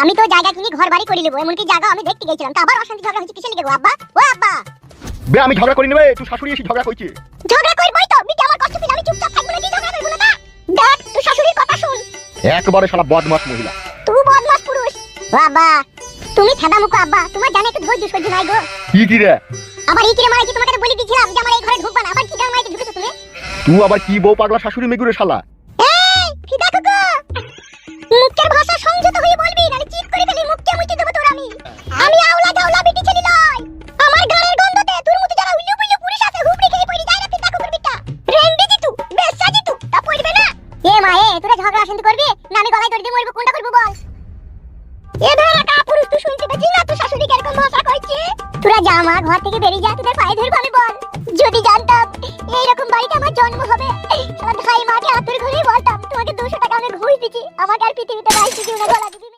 আমি তো জায়গা কিনে ঘর বাড়ি করে নেব এমনকি জায়গা আমি দেখতে গেছিলাম তা আবার অশান্তি ঝগড়া হচ্ছে কিসের লিগে গো আব্বা? ও আব্বা! বে আমি ঝগড়া করি নেবে তুই শাশুড়ি এসে ঝগড়া করছিস ঝগড়া করবই তো বিটি আমার কষ্ট পেলে আমি চুপচাপ থাকব নাকি ঝগড়া করব না দেখ তুই শাশুড়ির কথা শুন। একবারে শালা বদমাস মহিলা। তুই বদমাস পুরুষ। ও আব্বা তুমি ঠাডা মুখো আব্বা তোমার জানে একটু ধৈর্য সহ্য নাই গো। কি কি রে? আবার এই কিরে মারাই কি তোমাকে বলে দিয়েছিলাম যে আমার এই ঘরে ঢুকবা না আবার কি গান মারাইতে ঢুকেছো তুমি? তুই আবার কি বউ পাগলা শাশুড়ি মেগুরে শালা? তোরা ঝগড়া শান্তি করবি? না আমি গলায় দড়ি দিয়ে মরবো, কোনটা করব বল? এ ধরে কা পুরুষ, তুই শুনতে পাচ্ছি না? তুই শাশুড়ি কীরকম ভাষা কইছে তোরা যা মা, ঘর থেকে বেরিয়ে যা, তোদের পায়ে ধরবো আমি বল। যদি জানতাম এইরকম বাড়িতে আমার জন্ম হবে, আমার ভাই মাকে আতুর ঘরেই বলতাম, তোমাকে দুশো টাকা আমি ঘুষ দিচ্ছি। আমাকে আর পৃথিবীতে রাখতে দিও না গলা দিবি।